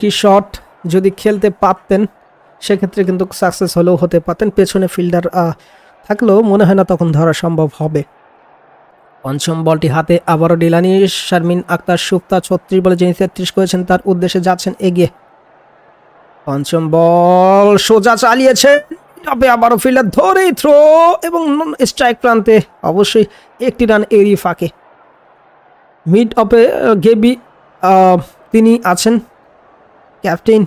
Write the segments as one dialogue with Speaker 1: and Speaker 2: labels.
Speaker 1: কি শট যদি খেলতে পারতেন, সেক্ষেত্রে কিন্তু সাকসেস হলেও হতে পারতেন। পেছনে ফিল্ডার থাকলেও মনে হয় না তখন ধরা সম্ভব হবে। পঞ্চম বলটি হাতে আবারও ডিলানি শারমিন আক্তার সুপ্তা ছত্রিশ বলে যিনি তেত্রিশ করেছেন, তার উদ্দেশ্যে যাচ্ছেন এগিয়ে। পঞ্চম বল সোজা চালিয়েছে তবে আবারও ফিল্ডার ধরেই থ্রো এবং স্ট্রাইক প্রান্তে অবশ্যই একটি রান এড়িয়ে ফাঁকে। মিড অফে গেবি তিনি আছেন। ক্যাপ্টেন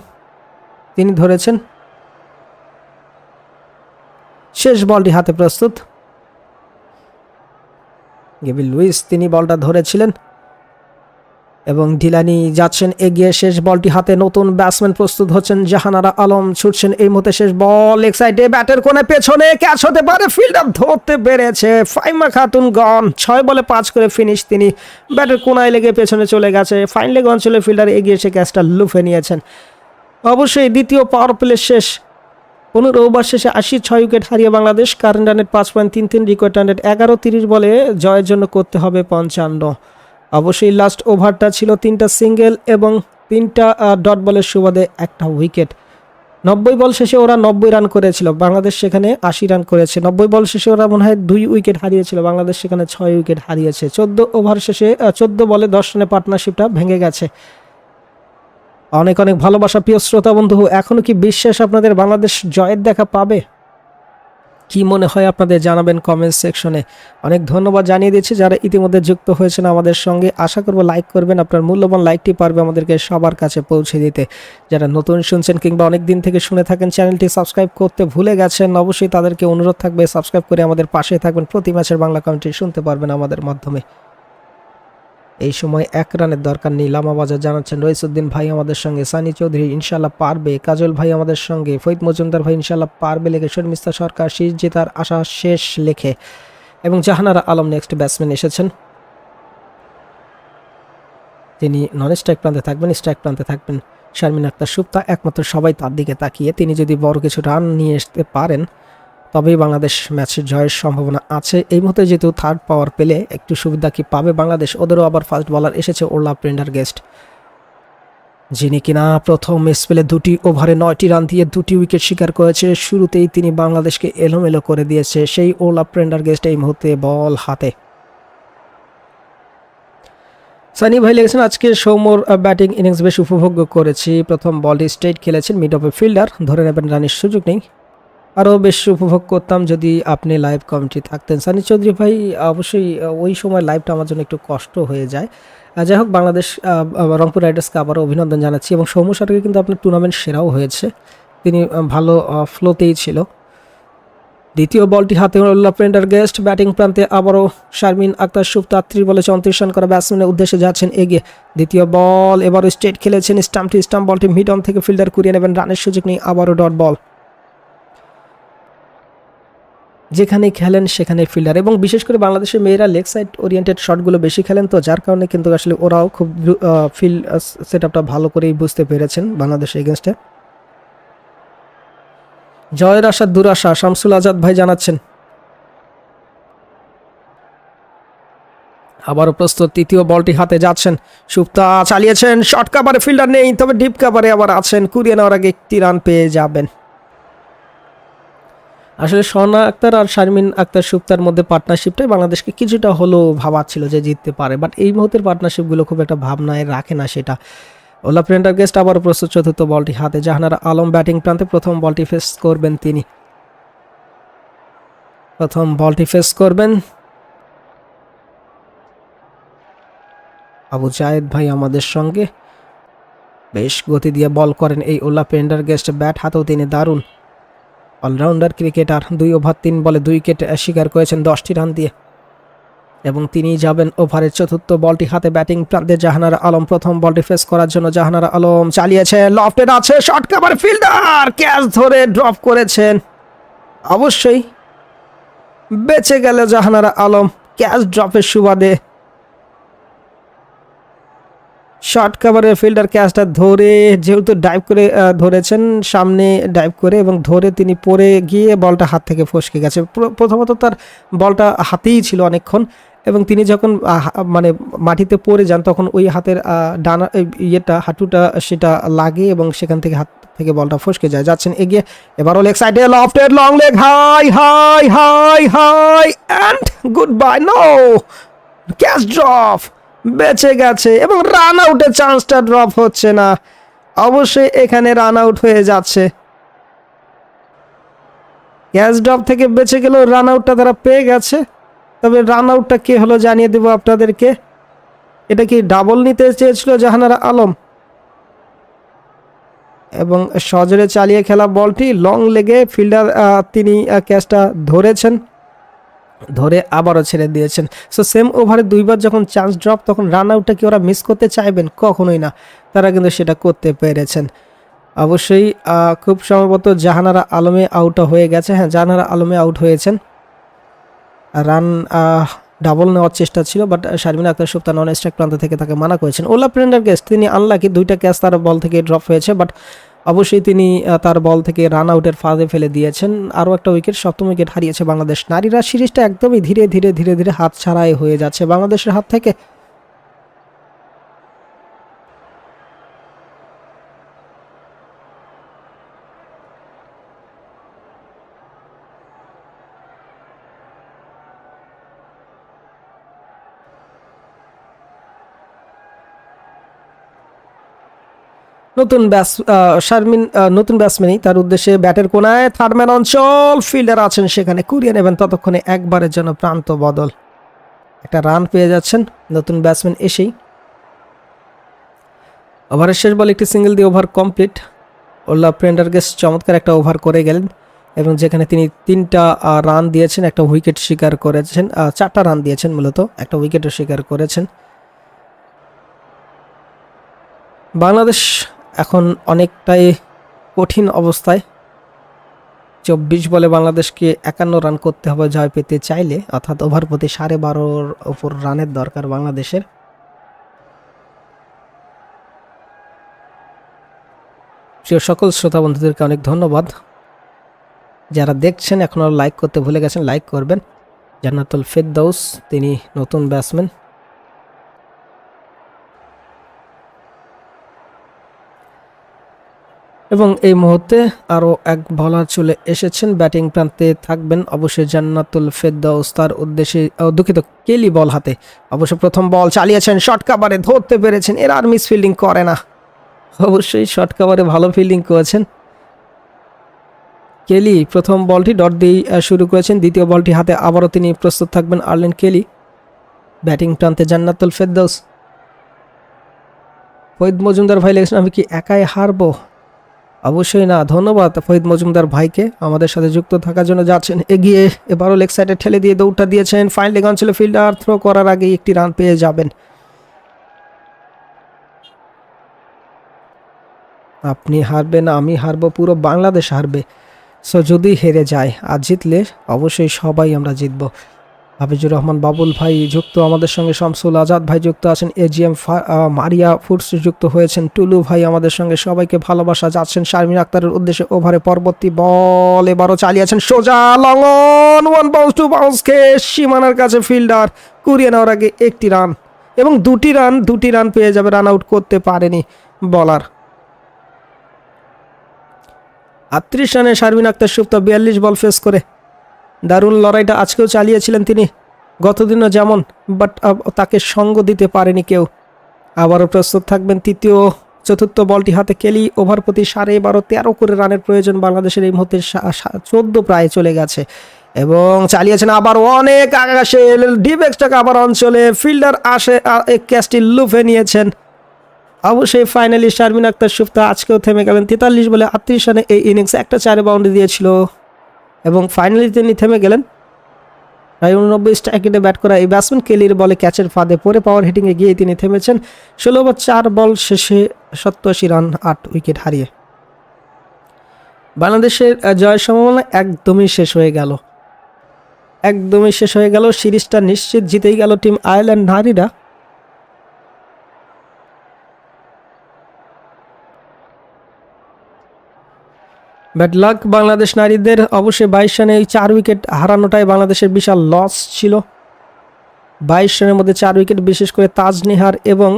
Speaker 1: তিনি ধরেছেন। শেষ বলটি হাতে প্রস্তুত। গেবি লুইস তিনি বলটা ধরেছিলেন। এবং ঢিলানি যাচ্ছেন, এগিয়ে শেষ বলটি হাতে নতুন ব্যাটসম্যান প্রস্তুত হচ্ছেন জাহানারা আলম। ছুটছেন এই মুহূর্তে শেষ বল এক সাইডে ব্যাটের কোণে, পেছনে ক্যাচ হতে পারে, ফিল্ডার ধরতে পেরেছে ফাইমা খাতুন গন ছয় বলে পাঁচ করে ফিনিশ তিনি ব্যাটের কোনায় লেগে পেছনে চলে গেছে ফাইন লেগ অঞ্চলে ফিল্ডার এগিয়ে এসে ক্যাচটা লুফে নিয়েছেন। অবশ্যই দ্বিতীয় পাওয়ার প্লে শেষ পনেরো ওভার শেষে আশি ছয় উইকেট হারিয়ে বাংলাদেশ কারেন্ট রানের পাঁচ পয়েন্ট তিন তিন রিকোয়ার্ড রানের এগারো তিরিশ বলে জয়ের জন্য করতে হবে পঞ্চান্ন। অবশ্যই লাস্ট ওভারটা ছিল তিনটা সিঙ্গেল এবং তিনটা ডট বলের সুবাদে একটা উইকেট নব্বই বল শেষে ওরা নব্বই রান করেছিল। বাংলাদেশ সেখানে আশি রান করেছে। নব্বই বল শেষে ওরা মনে হয় দুই উইকেট হারিয়েছিল। বাংলাদেশ সেখানে ছয় উইকেট হারিয়েছে। চোদ্দ ওভার শেষে চোদ্দ বলে দশ রানের পার্টনারশিপটা ভেঙে গেছে। অনেক অনেক ভালোবাসা, প্রিয় শ্রোতা বন্ধু, এখনও কি বিশ্বাস আপনাদের বাংলাদেশ জয়ের দেখা পাবে? কি মনে হয় আপনাদের জানাবেন কমেন্ট সেকশনে অনেক ধন্যবাদ জানিয়ে দিচ্ছি যারা ইতিমধ্যে যুক্ত হয়েছেন আমাদের সঙ্গে। আশা করব লাইক করবেন, আপনার মূল্যবান লাইকটি পারবে আমাদেরকে সবার কাছে পৌঁছে দিতে। যারা নতুন শুনছেন কিংবা অনেক দিন থেকে শুনে থাকেন, চ্যানেলটি সাবস্ক্রাইব করতে ভুলে গেছেন, অবশ্যই তাদেরকে অনুরোধ থাকবে সাবস্ক্রাইব করে আমাদের পাশে থাকবেন। প্রতি মাসের বাংলা কমেন্ট্রি শুনতে পারবেন আমাদের মাধ্যমে। এই সময় এক রানের দরকার নেই। লামাবাজার জানাচ্ছেন, রইসুদ্দিন ভাই আমাদের সঙ্গে, সানি চৌধুরী ইনশাল্লাহ পারবে। কাজল ভাই আমাদের সঙ্গে, ফৈদ মজুমদার ভাই ইনশাল্লাহ পারবে লেখে। শর্মিস্তা সরকার, শীষ জেতার আশা শেষ লেখে। এবং জাহানারা আলম নেক্সট ব্যাটসম্যান এসেছেন। তিনি নন স্ট্রাইক প্রান্তে থাকবেন স্ট্রাইক প্রান্তে থাকবেন। শারমিন আক্তার সুপ্তা একমাত্র সবাই তার দিকে তাকিয়ে। তিনি যদি বড় কিছু রান নিয়ে আসতে পারেন তবেই বাংলাদেশ ম্যাচের জয়ের সম্ভাবনা আছে। এই মুহূর্তে যেহেতু থার্ড পাওয়ার পেলে একটু সুবিধা কি পাবে বাংলাদেশ? ওদেরও আবার ফার্স্ট বলার এসেছে ওরলা প্রেন্ডার গেস্ট। যিনি কিনা প্রথম স্পেলে দুটি ওভারে নয়টি রান দিয়ে দুটি উইকেট শিকার করেছে। শুরুতেই তিনি বাংলাদেশকে এলোমেলো করে দিয়েছে সেই ওরলা প্রেন্ডার গেস্ট এই মুহূর্তে বল হাতে। সানি ভাই লেগেছেন আজকে সৌম্যর ব্যাটিং ইনিংস বেশ উপভোগ করেছি। প্রথম বলটি স্ট্রেট খেলেছেন মিড অফ এ ফিল্ডার ধরে নেবেন রানের সুযোগ নেই। আরও বেশ উপভোগ করতাম যদি আপনি লাইভ কমেন্ট্রি থাকতেন। সানি চৌধুরী ভাই, অবশ্যই ওই সময় লাইভটা আমার জন্য একটু কষ্ট হয়ে যায়। যাই হোক, বাংলাদেশ রংপুর রাইডার্সকে আবারও অভিনন্দন জানাচ্ছি এবং সৌম্য সরকার কিন্তু আপনার টুর্নামেন্ট সেরাও হয়েছে। তিনি ভালো ফ্লোতেই ছিল। দ্বিতীয় বলটি হাতে উল্লাহ প্রেন্ডার গেস্ট ব্যাটিং প্রান্তে আবারও শারমিন আক্তার সুপ্তা আত্রিশ বলে চৌত্রিশ রান করা ব্যাটসম্যানের উদ্দেশ্যে যাচ্ছেন এগিয়ে। দ্বিতীয় বল, এবারও স্টেট খেলেছেন। স্টাম্পটি স্টাম্প বলটি মিড অন থেকে ফিল্ডার কুড়িয়ে নেবেন। রানের সুযোগ নেই আবারও ডট বল যেখানে খেলেন সেখানে ফিল্ডার এবং বিশেষ করে বাংলাদেশের মেয়েরা লেগ সাইড ওরিয়েন্টেড শটগুলো বেশি খেলেন তো, যার কারণে কিন্তু আসলে ওরাও খুব ফিল্ড সেট আপটা ভালো করেই বুঝতে পেরেছেন বাংলাদেশের এগেনস্টে জয়ের আশা দুরাশা শামসুল আজাদ ভাই জানাচ্ছেন। আবারও প্রস্তুত, তৃতীয় বলটি হাতে যাচ্ছেন। সুপ্তা চালিয়েছেন শর্ট কাভারে ফিল্ডার নেই, তবে ডিপ কাভারে আবার আছেন। কুড়িয়ে নেওয়ার আগে একটি রান পেয়ে যাবেন। আসলে স্বর্ণা আক্তার আর শারমিন আক্তার সুপ্তার মধ্যে পার্টনারশিপটাই বাংলাদেশকে কিছুটা হলেও ভাবাচ্ছিল যে জিততে পারে। বাট এই মুহূর্তের পার্টনারশিপগুলো খুব একটা ভাবনায় রাখে না সেটা। ওলা প্রেন্ডার গেস্ট আবার প্রস্তুত চতুর্থ বলটি হাতে। জাহানারা আলম ব্যাটিং প্রান্তে প্রথম বলটি ফেস করবেন তিনি। প্রথম বলটি ফেস করবেন আবু জায়েদ ভাই আমাদের সঙ্গে। বেশ গতি দিয়ে বল করেন এই ওলা প্রেন্ডার গেস্ট ব্যাট হাতেও তিনি দারুণ। অলরাউন্ডার ক্রিকেটার দুই ওভার তিন বলে দুই উইকেট শিকার করেছেন দশটি রান দিয়ে। এবং তিনি যাবেন ওভারের চতুর্থ বলটি হাতে ব্যাটিং প্রান্তে। জাহানারা আলম প্রথম বলটি ফেস করার জন্য জাহানারা আলম চালিয়েছে। লফটেড আছে শর্ট কাভার ফিল্ডার, ক্যাচ ধরে ড্রপ করেছেন। অবশ্যই বেঁচে গেল জাহানারা আলম, ক্যাচ ড্রপের সুবাদে। শর্ট কাভারে ফিল্ডার ক্যাচটা ধরে, যেহেতু ডাইভ করে ধরেছেন, সামনে ডাইভ করে এবং ধরে তিনি পড়ে গিয়ে বলটা হাত থেকে ফসকে গেছে। প্রথমত তার বলটা হাতেই ছিল অনেকক্ষণ এবং তিনি যখন মানে মাটিতে পড়ে যান তখন ওই হাতের ডানা ইয়েটা, হাঁটুটা সেটা লাগে এবং সেখান থেকে হাত থেকে বলটা ফসকে যায়। যাচ্ছেন এগিয়ে, এবারও লেগ সাইডে lofted long leg high high high high and good bye no catch drop বেঁচে গেছে এবং রান আউটের চান্সটা ড্রপ হচ্ছে না। অবশ্যই এখানে রান আউট হয়ে যাচ্ছে। ক্যাচ ড্রপ থেকে বেঁচে গেলেও রান আউটটা তারা পেয়ে গেছে। তবে রান আউটটা কে হলো জানিয়ে দেবো আপনাদেরকে। এটা কি ডাবল নিতে চেয়েছিল জাহানারা আলম? এবং সজরে চালিয়ে খেলা বলটি লং লেগে ফিল্ডার তিনি ক্যাচটা ধরেছেন। ধরে আবারও ছেড়ে দিয়েছেন। সো সেম ওভারে দুইবার যখন চান্স ড্রপ তখন রান আউটটা কি ওরা মিস করতে চাইবেন? কখনোই না। তারা কিন্তু সেটা করতে পেরেছেন। অবশ্যই খুব সম্ভবত জাহানারা আলমে আউট হয়ে গেছে। হ্যাঁ জাহানারা আলমে আউট হয়েছেন। রান ডাবল নেওয়ার চেষ্টা ছিল but Sharmin Akter Supta non strike প্রান্ত থেকে তাকে মানা করেছেন। ওলা প্রেন্ডার গেস তিনি আনলাকি দুইটা ক্যাচ তার বল থেকে ড্রপ হয়েছে বাট অবশ্যই তিনি তার বল থেকে রান আউটের ফাঁদে ফেলে দিয়েছেন। আরও একটা উইকেট সপ্তম উইকেট হারিয়েছে বাংলাদেশ। নারীরা সিরিজটা একদমই ধীরে ধীরে ধীরে ধীরে হাত ছাড়াই হয়ে যাচ্ছে। বাংলাদেশের হাত থেকে নতুন ব্যাস শারমিন নতুন ব্যাটসম্যানই তার উদ্দেশ্যে ব্যাটের কোনায় থার্ডম্যান অঞ্চল। ফিল্ডার আছেন সেখানে কুড়িয়ে নেবেন ততক্ষণে একবারের জন্য প্রান্ত বদল। একটা রান পেয়ে যাচ্ছেন নতুন ব্যাটসম্যান এসেই। ওভারের শেষ বল একটি সিঙ্গেল দিয়ে ওভার কমপ্লিট। ওল্লা প্রেন্ডারগেস চমৎকার একটা ওভার করে গেলেন এবং যেখানে তিনি তিনটা রান দিয়েছেন, একটা উইকেট শিকার করেছেন চারটা রান দিয়েছেন মূলত, একটা উইকেটও শিকার করেছেন। বাংলাদেশ এখন অনেকটাই কঠিন অবস্থায়। চব্বিশ বলে বাংলাদেশকে একান্ন রান করতে হবে জয় পেতে চাইলে, অর্থাৎ ওভার প্রতি সাড়ে বারোর ওপর রানের দরকার বাংলাদেশের। প্রিয় সকল শ্রোতা বন্ধুদেরকে অনেক ধন্যবাদ। যারা দেখছেন, এখনও লাইক করতে ভুলে গেছেন, লাইক করবেন। জান্নাতুল ফেরদৌস তিনি নতুন ব্যাটসম্যান। এবং এই মুহূর্তে আরও এক বলার চলে এসেছেন। ব্যাটিং প্রান্তে থাকবেন অবশ্যই জান্নাতুল ফেরদৌস তার উদ্দেশ্যে দুঃখিত, কেলি বল হাতে। অবশ্য প্রথম বল চালিয়েছেন শর্ট কাভারে ধরতে পেরেছেন। এরা আর মিস ফিল্ডিং করে না। অবশ্যই শর্ট কাভারে ভালো ফিল্ডিং করেছেন। কেলি প্রথম বলটি ডট দিয়ে শুরু করেছেন। দ্বিতীয় বলটি হাতে আবারও তিনি প্রস্তুত থাকবেন আর্লেন কেলি। ব্যাটিং প্রান্তে জান্নাতুল ফেরদৌস ফরিদ মজুমদার ভাই লেগেছেন আমি কি একাই হারবো? অবশ্যই না, ধন্যবাদ ফরিদ মজুমদার ভাইকে আমাদের সাথে যুক্ত থাকার জন্য যাচ্ছেন, এগিয়ে এবারও লেগ সাইডে ঠেলে দিয়ে দৌড়টা দিয়েছেন ফাইন লেগ অঞ্চলে ফিল্ডার থ্রো করার আগেই একটি রান পেয়ে যাবেন। আপনি হারবেন, আমি হারবো, পুরো বাংলাদেশ হারবে। সো যদি হেরে যায় আর জিতলে অবশ্যই সবাই আমরা জিতব। হাফিজুর রহমান বাবুল ভাই যুক্ত, আমাদের সঙ্গে শামসুল আজাদ ভাই যুক্ত আছেন এজিএম মারিয়া ফুডস যুক্ত হয়েছেন, টুলু ভাই আমাদের সঙ্গে সবাইকে ভালোবাসা যাচ্ছেন, শারমিন আক্তারের উদ্দেশ্যে ওভারে পরবর্তী বল, এবারও চালিয়েছেন সোজা long on one bounce two bounce খেয়ে সীমানার কাছে ফিল্ডার কুড়িয়ে নেওয়ার আগে একটি রান এবং দুটি রান দুটি রান পেয়ে যাবে রান আউট করতে পারেনি বলার আটত্রিশ রানে শারমিন আক্তার সুপ্ত, বিয়াল্লিশ বল ফেস করে দারুণ লড়াইটা আজকেও চালিয়েছিলেন তিনি। গতদিনও যেমন বাট তাকে সঙ্গ দিতে পারেনি কেউ। আবারও প্রস্তুত থাকবেন তৃতীয় চতুর্থ বলটি হাতে কেলি ওভার প্রতি সাড়ে বারো, তেরো করে রানের প্রয়োজন বাংলাদেশের এই মুহূর্তে চোদ্দ প্রায় চলে গেছে। এবং চালিয়েছেন আবার অনেক আকাশে ডিপ এক্সট্রাকে আবার অঞ্চলে, ফিল্ডার আসে ক্যাচটি লুফে নিয়েছেন। অবশ্যই ফাইনালি শারমিন আক্তার সুফতা আজকেও থেমে গেলেন তেতাল্লিশ বলে আটত্রিশ রানে এই ইনিংস একটা চারে বাউন্ডারি দিয়েছিল। এবং ফাইনালি তিনি থেমে গেলেন। প্রায় উননব্বই স্ট্রাইকেটে ব্যাট করা এই ব্যাটসম্যান কেলির বলে ক্যাচের ফাঁদে পরে পাওয়ার হিটিংয়ে গিয়ে তিনি থেমেছেন। ষোলো ওভার চার বল শেষে সত্তরাশি রান আট উইকেট হারিয়ে। বাংলাদেশের জয়ের সম্ভাবনা একদমই শেষ হয়ে গেল। একদমই শেষ হয়ে গেল। সিরিজটা নিশ্চিত জিতেই গেল টিম আয়ারল্যান্ড নারীরা। ব্যাট লাক বাংলাদেশ নারীদের অবশ্যই বাইশ রানে এই চার উইকেট হারানোটাই বাংলাদেশের বিশাল লস ছিল। বাইশ রানের মধ্যে চার উইকেট বিশেষ করে তাজ নিহার এবং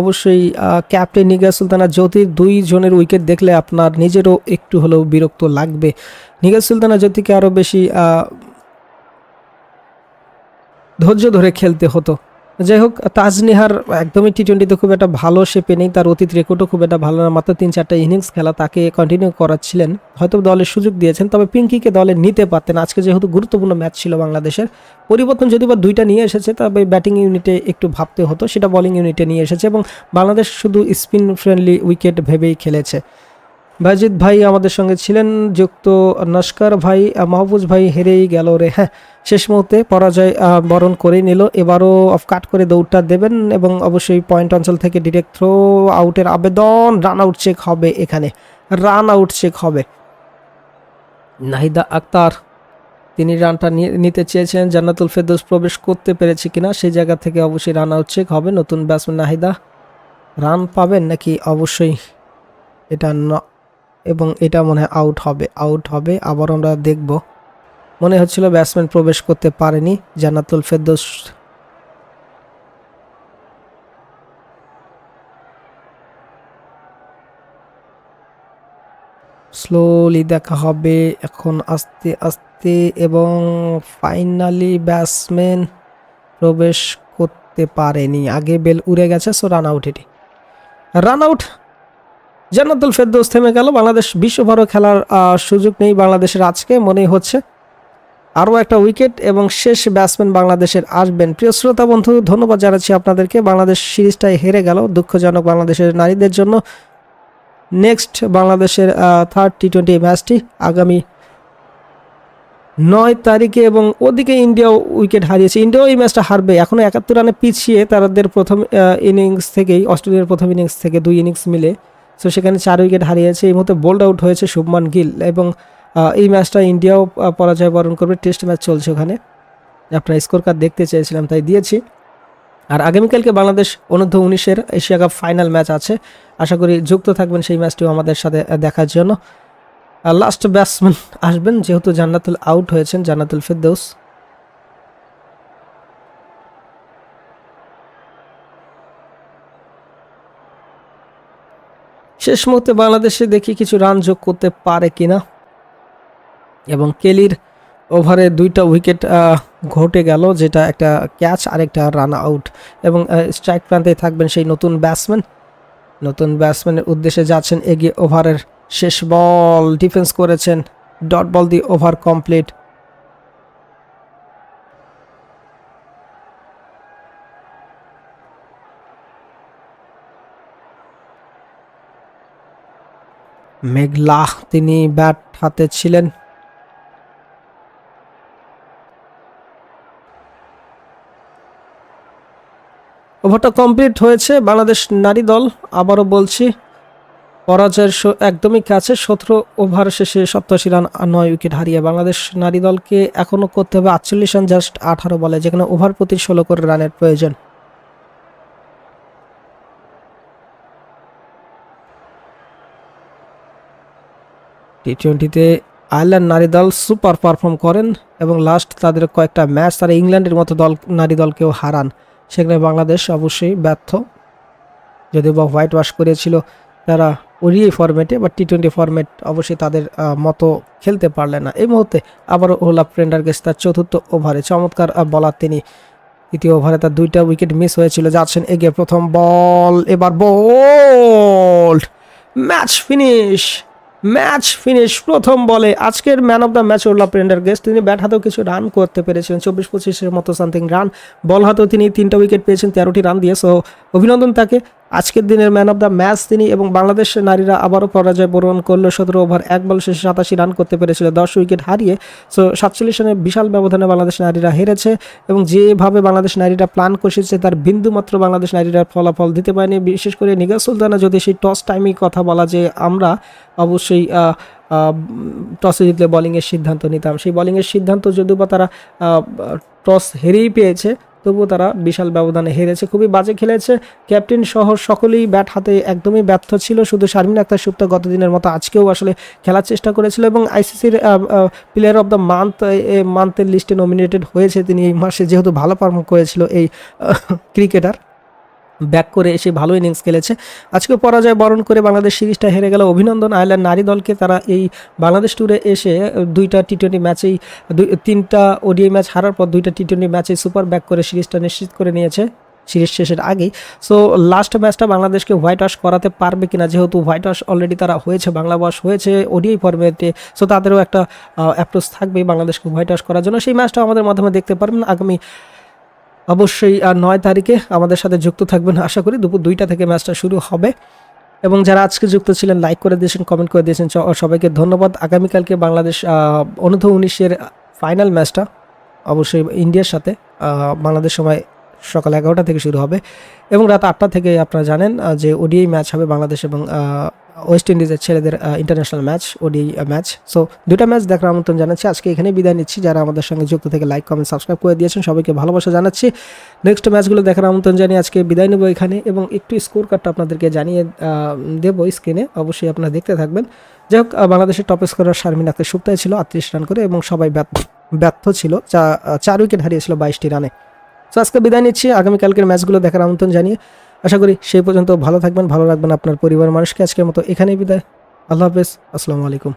Speaker 1: অবশ্যই ক্যাপ্টেন নিগা সুলতানা জ্যোতির দুই জনের উইকেট দেখলে আপনার নিজেরও একটু হলেও বিরক্ত লাগবে। নিগা সুলতানা জ্যোতিকে আরও বেশি ধৈর্য ধরে খেলতে হতো। যাই হোক তাজনিহার একদমই টি টোয়েন্টিতে খুব একটা ভালো শেপে নেই, তার অতীত রেকর্ডও খুব একটা ভালো না, মাত্র তিন চারটা ইনিংস খেলা তাকে কন্টিনিউ করাচ্ছিলেন। হয়তো দলের সুযোগ দিয়েছেন, তবে পিঙ্কিকে দলে নিতে পারতেন। আজকে যেহেতু গুরুত্বপূর্ণ ম্যাচ ছিল বাংলাদেশের, পরিবর্তন যদি বা দুইটা নিয়ে এসেছে, তবে ব্যাটিং ইউনিটে একটু ভাবতে হতো, সেটা বোলিং ইউনিটে নিয়ে এসেছে এবং বাংলাদেশ শুধু স্পিন ফ্রেন্ডলি উইকেট ভেবেই খেলেছে। বাজিদ ভাই আমাদের সঙ্গে ছিলেন যুক্ত নস্কর ভাই আহ, মাহফুজ ভাই হেরেই গেল রে। হ্যাঁ শেষ মুহূর্তে পরাজয় বরণ করে নিল। এবারও অফ কাট করে দৌড়টা দেবেন এবং অবশ্যই পয়েন্ট অঞ্চল থেকে ডিরেক্ট থ্রো আউটের আবেদন রান আউট চেক হবে এখানে। রান আউট চেক হবে। নাহিদা আক্তার তিনি রানটা নিতে চেয়েছেন। জান্নাতুল ফেরদৌস প্রবেশ করতে পেরেছে কিনা সেই জায়গা থেকে অবশ্যই রান আউট চেক হবে। নতুন ব্যাটসম্যান নাহিদা রান পাবেন নাকি? অবশ্যই। এটা এবং এটা মনে হয় আউট হবে। আউট হবে, আবার আমরা দেখব। মনে হচ্ছিল ব্যাটসম্যান প্রবেশ করতে পারেনি, জান্নাতুল ফেরদৌস। স্লোলি দেখা হবে, এখন আস্তে আস্তে এবং ফাইনালি ব্যাটসম্যান প্রবেশ করতে পারেনি। আগে বেল উড়ে গেছে সো রান আউট এটি। রান আউট জান্নাতুল ফেরদৌস থেমে গেল। বাংলাদেশ বিশ্ব ভারত খেলার সুযোগ নেই বাংলাদেশের আজকে, মনেই হচ্ছে। আরও একটা উইকেট এবং শেষ ব্যাটসম্যান বাংলাদেশের আসবেন। প্রিয় শ্রোতা বন্ধু, ধন্যবাদ জানাচ্ছি আপনাদেরকে। বাংলাদেশ সিরিজটাই হেরে গেল দুঃখজনক বাংলাদেশের নারীদের জন্য। নেক্সট বাংলাদেশের থার্ড টি টোয়েন্টি ম্যাচটি আগামী নয় তারিখে এবং ওদিকে ইন্ডিয়াও উইকেট হারিয়েছে। ইন্ডিয়াও এই ম্যাচটা হারবে। এখনও একাত্তর রানে পিছিয়ে তাদের প্রথম ইনিংস থেকেই, অস্ট্রেলিয়ার প্রথম ইনিংস থেকে দুই ইনিংস মিলে সো সেখানে চার উইকেট হারিয়েছে। এই মুহূর্তে বোল্ড আউট হয়েছে শুভমান গিল এবং এই ম্যাচটা ইন্ডিয়াও পরাজয় বরণ করবে। টেস্ট ম্যাচ চলছে ওখানে। আপনার স্কোর কার্ড দেখতে চেয়েছিলাম, তাই দিয়েছি। আর আগামীকালকে বাংলাদেশ অনূর্ধ্ব উনিশের এশিয়া কাপ ফাইনাল ম্যাচ আছে। আশা করি যুক্ত থাকবেন সেই ম্যাচটিও আমাদের সাথে দেখার জন্য। লাস্ট ব্যাটসম্যান আসবেন, যেহেতু জান্নাতুল আউট হয়েছেন, জান্নাতুল ফেরদৌস। শেষ মুহূর্তে বাংলাদেশে দেখি কিছু রান যোগ করতে পারে কিনা। এবং কেলির ওভারে দুইটা উইকেট ঘটে গেল, যেটা একটা ক্যাচ আর একটা রান আউট। এবং স্ট্রাইক প্রান্তে থাকবেন সেই নতুন ব্যাটসম্যান। নতুন ব্যাটসম্যানের উদ্দেশ্যে যাচ্ছেন এগিয়ে ওভারের শেষ বল। ডিফেন্স করেছেন, ডট বল দিয়ে ওভার কমপ্লিট। মেঘলা তিনি ব্যাট হাতে ছিলেন। ওভারটা কমপ্লিট হয়েছে বাংলাদেশ নারী দল। আবারও বলছি, পরাজয়ের একদমই কাছে। সতেরো ওভার শেষে সপ্তাশি রান নয় উইকেট হারিয়ে বাংলাদেশ নারী দলকে এখনও করতে হবে আটচল্লিশ রান জাস্ট আঠারো বলে, যেখানে ওভার প্রতি ষোলো করে রানের প্রয়োজন। টি টোয়েন্টিতে আয়ারল্যান্ড নারী দল সুপার পারফর্ম করেন এবং লাস্ট তাদের কয়েকটা ম্যাচ তারা ইংল্যান্ডের মতো দল, নারী দলকেও হারান। সেখানে বাংলাদেশ অবশ্যই ব্যর্থ। যদিও বা হোয়াইট ওয়াশ করেছিল তারা ওডিআই ফরম্যাটে বা টি টোয়েন্টি ফরম্যাট অবশ্যই তাদের মতো খেলতে পারলেন না। এই মুহূর্তে আবারও ওলা প্রেন্ডারগেস তার চতুর্থ ওভারে। চমৎকার বলার তিনি। তৃতীয় ওভারে তার দুইটা উইকেট মিস হয়েছিল। যাচ্ছেন এগিয়ে প্রথম বল এবার ball match finish match finish প্রথম বলে আজকের man of the match Orla Prendergast তিনি ব্যাট হাতেও কিছু রান করতে পেরেছেন। চব্বিশ পঁচিশের মতো সামথিং রান। বল হাতেও তিনি তিনটা উইকেট পেয়েছেন, তেরোটি রান দিয়ে সো অভিনন্দন তাকে। আজকের দিনের ম্যান অফ দ্য ম্যাচ তিনি এবং বাংলাদেশের নারীরা আবারও পরাজয় বরণ করল সতেরো ওভার, এক বল শেষে সাতাশি রান করতে পেরেছিল। দশ উইকেট হারিয়ে সো সাতচল্লিশ রানের বিশাল ব্যবধানে বাংলাদেশ নারীরা হেরেছে এবং যেভাবে বাংলাদেশ নারীরা প্ল্যান কষেছে, তার বিন্দুমাত্র বাংলাদেশ নারীরা ফলাফল দিতে পারেনি। বিশেষ করে নিগা সুলতানা যদি সেই টস টাইমই কথা বলা যে আমরা অবশ্যই টসে জিতলে বলিংয়ের সিদ্ধান্ত নিতাম। সেই বলিংয়ের সিদ্ধান্ত যদিও বা তারা টস হেরেই পেয়েছে তবুও তারা বিশাল ব্যবধানে হেরেছে, খুবই বাজে খেলেছে। ক্যাপ্টেন সহ সকলেই ব্যাট হাতে একদমই ব্যর্থ ছিল। শুধু শারমিন আক্তার সুপ্তা গতদিনের মতো আজকেও আসলে খেলার চেষ্টা করেছিল এবং আইসিসির প্লেয়ার অব দ্য মান্থ মান্থের লিস্টে নমিনেটেড হয়েছে তিনি এই মাসে। যেহেতু ভালো পারফর্ম করেছিল এই ক্রিকেটার ব্যাক করে এসে ভালো ইনিংস খেলেছে। আজকে পরাজয় বরণ করে বাংলাদেশ সিরিজটা হেরে গেল অভিনন্দন আয়ারল্যান্ড নারী দলকে। তারা এই বাংলাদেশ ট্যুরে এসে দুইটা টি টোয়েন্টি ম্যাচেই তিনটা ওডিআই ম্যাচ হারার পর দুইটা টি টোয়েন্টি ম্যাচে সুপার ব্যাক করে সিরিজটা নিশ্চিত করে নিয়েছে, সিরিজ শেষের আগেই। সো লাস্ট ম্যাচটা বাংলাদেশকে হোয়াইট ওয়াশ করাতে পারবে কিনা, যেহেতু হোয়াইট ওয়াশ অলরেডি তারা হয়েছে, বাংলা ওয়াশ হয়েছে ওডিআই ফরম্যাটে সো তাদেরও একটা অ্যাপ্রোচ থাকবে বাংলাদেশকে হোয়াইট ওয়াশ করার জন্য। সেই ম্যাচটা আমাদের মাধ্যমে দেখতে পারবেন। আগামী অবশ্যই আর নয় তারিখে আমাদের সাথে যুক্ত থাকবেন। আশা করি দুপুর দুইটা থেকে ম্যাচটা শুরু হবে। এবং যারা আজকে যুক্ত ছিলেন লাইক করে দিয়েছেন কমেন্ট করে দিয়েছেন সবাইকে ধন্যবাদ। আগামীকালকে বাংলাদেশ অনূর্ধ্ব উনিশের ফাইনাল ম্যাচটা অবশ্যই ইন্ডিয়ার সাথে বাংলাদেশ সময় সকাল এগারোটা থেকে শুরু হবে। এবং রাত আটটা থেকে আপনারা জানেন যে ওডিআই ম্যাচ হবে বাংলাদেশ এবং ওয়েস্ট ইন্ডিজের ছেলেদের international match ODI match so দুটা ম্যাচ দেখার আমন্ত্রণ জানাচ্ছি। আজকে এখানে বিদায় নিচ্ছি। যারা আমাদের সঙ্গে যুক্ত থেকে লাইক কমেন্ট সাবস্ক্রাইব করে দিয়েছেন, সবাইকে ভালোবাসা জানাচ্ছি। নেক্সট ম্যাচগুলো দেখার আমন্ত্রণ জানিয়ে আজকে বিদায় নেব এখানে এবং একটু স্কোর কার্ডটা আপনাদেরকে জানিয়ে দেবো স্ক্রিনে অবশ্যই আপনারা দেখতে থাকবেন। যাই হোক বাংলাদেশের টপ স্কোরার শারমিন আক্তার সুপ্তায় ছিল, আটত্রিশ রান করে এবং সবাই ব্যর্থ ব্যর্থ ছিল। চার উইকেট হারিয়েছিল বাইশটি রানে সো আজকে বিদায় নিচ্ছি। আগামীকালকের ম্যাচগুলো দেখার আমন্ত্রণ জানিয়ে আশা করি সেই পর্যন্ত ভালো থাকবেন, ভালো রাখবেন আপনার পরিবার মানুষকে। আজকের মতো এখানেই বিদায়। আল্লাহ হাফেজ। আসসালামু আলাইকুম।